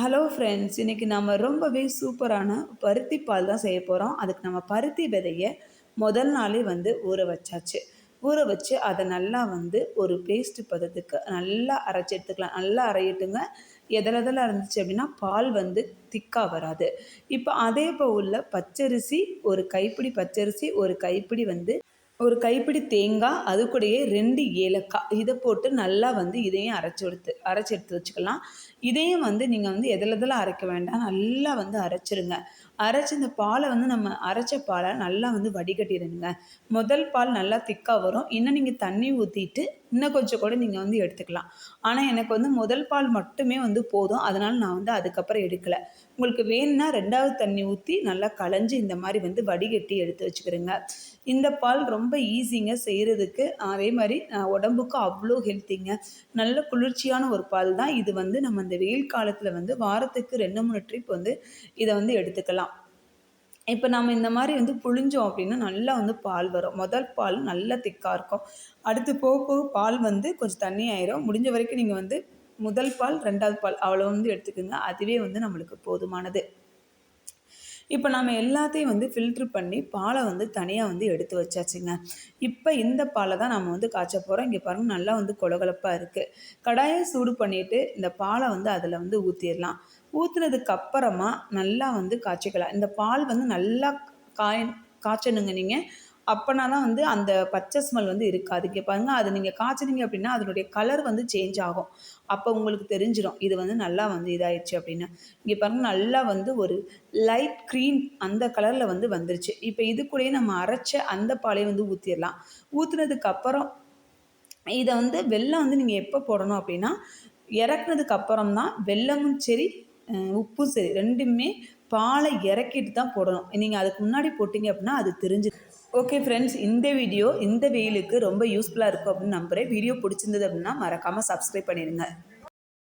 Hello friends இன்றைக்கி நம்ம ரொம்பவே சூப்பரான பருத்தி பால் தான் செய்ய போகிறோம் அதுக்கு நம்ம பருத்தி விதையை முதல் நாளே வந்து ஊற வச்சாச்சு. ஊற வச்சு அதை நல்லா வந்து ஒரு பேஸ்ட் பதத்துக்கு நல்லா அரைச்சி எடுத்துக்கலாம். நல்லா அரையிட்டுங்க. எதில் எதில் இருந்துச்சு அப்படின்னா பால் வந்து திக்காக வராது. இப்போ அதே பவுலில் பச்சரிசி ஒரு கைப்பிடி பச்சரிசி ஒரு கைப்பிடி வந்து ஒரு கைப்பிடி தேங்காய் அது கூடயே ரெண்டு ஏலக்காய். இதை போட்டு நல்லா வந்து இதையும் அரைச்சி எடுத்து அரைச்சி எடுத்து வச்சுக்கலாம். இதையும் வந்து நீங்கள் வந்து எதில் எதில் அரைக்க வேண்டாம் நல்லா வந்து அரைச்சிருங்க. அரைச்சி இந்த பாலை வந்து நம்ம அரைச்ச பாலை நல்லா வந்து வடிகட்டிடுங்க. முதல் பால் நல்லா திக்காக வரும். இன்னும் நீங்கள் தண்ணி ஊற்றிட்டு இன்னும் கொஞ்சம் கூட நீங்கள் வந்து எடுத்துக்கலாம். ஆனால் எனக்கு வந்து முதல் பால் மட்டுமே வந்து போதும். அதனால் நான் வந்து அதுக்கப்புறம் எடுக்கலை. உங்களுக்கு வேணும்னா ரெண்டாவது தண்ணி ஊற்றி நல்லா களைஞ்சி இந்த மாதிரி வந்து வடிகட்டி எடுத்து வச்சுக்கிறேங்க இந்த பால் ரொம்ப ஈஸிங்க செய்கிறதுக்கு அதே மாதிரி உடம்புக்கு அவ்வளோ ஹெல்த்திங்க நல்ல குளிர்ச்சியான ஒரு பால் தான் இது வந்து நம்ம இந்த வெயில் காலத்தில் வந்து வாரத்துக்கு ரெண்டு மூணு ட்ரிப் வந்து இதை வந்து எடுத்துக்கலாம். இப்போ நம்ம இந்த மாதிரி வந்து புழிஞ்சோம் அப்படின்னா நல்லா வந்து பால் வரும். முதல் பால் நல்லா திக்காக இருக்கும். அடுத்து போக போக பால் வந்து கொஞ்சம் தண்ணி ஆயிரும். முடிஞ்ச வரைக்கும் நீங்கள் வந்து முதல் பால் ரெண்டாவது பால் அவ்வளோ வந்து எடுத்துக்கோங்க. அதுவே வந்து நம்மளுக்கு போதுமானது. இப்போ நம்ம எல்லாத்தையும் வந்து ஃபில்ட்ரு பண்ணி பாலை வந்து தனியாக வந்து எடுத்து வச்சாச்சுங்க. இப்போ இந்த பாலை தான் நம்ம வந்து காய்ச்ச போகிறோம் இங்கே பாருங்கள் நல்லா வந்து கொலகொலப்பாக இருக்குது கடாயை சூடு பண்ணிவிட்டு இந்த பாலை வந்து அதில் வந்து ஊற்றிடலாம் ஊற்றுனதுக்கு அப்புறமா நல்லா வந்து காய்ச்சிக்கலாம். இந்த பால் வந்து நல்லா காய காய்ச்சணுங்க நீங்கள் அப்போனா தான் வந்து அந்த பச்சை ஸ்மெல் வந்து இருக்காது. இங்கே பாருங்கள் அது நீங்கள் காய்ச்சினீங்க அப்படின்னா அதனுடைய கலர் வந்து சேஞ்ச் ஆகும். அப்போ உங்களுக்கு தெரிஞ்சிடும் இது வந்து நல்லா வந்து இதாயிடுச்சு அப்படின்னு. இங்கே பாருங்கள் நல்லா வந்து ஒரு லைட் க்ரீன் அந்த கலரில் வந்து வந்துருச்சு. இப்போ இது கூடயே நம்ம அரைச்ச அந்த பாலையை வந்து ஊற்றிடலாம் ஊற்றுனதுக்கப்புறம் இதை வந்து வெள்ளம் வந்து நீங்கள் எப்போ போடணும் அப்படின்னா இறக்குனதுக்கு அப்புறம் தான் வெள்ளமும் சரி உப்பும் சரி ரெண்டுமே பாலை இறக்கிட்டு தான் போடணும். நீங்கள் அதுக்கு முன்னாடி போட்டிங்க அப்படின்னா அது தெரிஞ்சு ஓகே ஃப்ரெண்ட்ஸ் இந்த வீடியோ இந்த வெயிலுக்கு ரொம்ப யூஸ்ஃபுல்லாக இருக்கும் அப்படின்னு நம்புகிறேன் வீடியோ பிடிச்சிருந்தது அப்படின்னா மறக்காமல் சப்ஸ்கிரைப் பண்ணிடுங்க.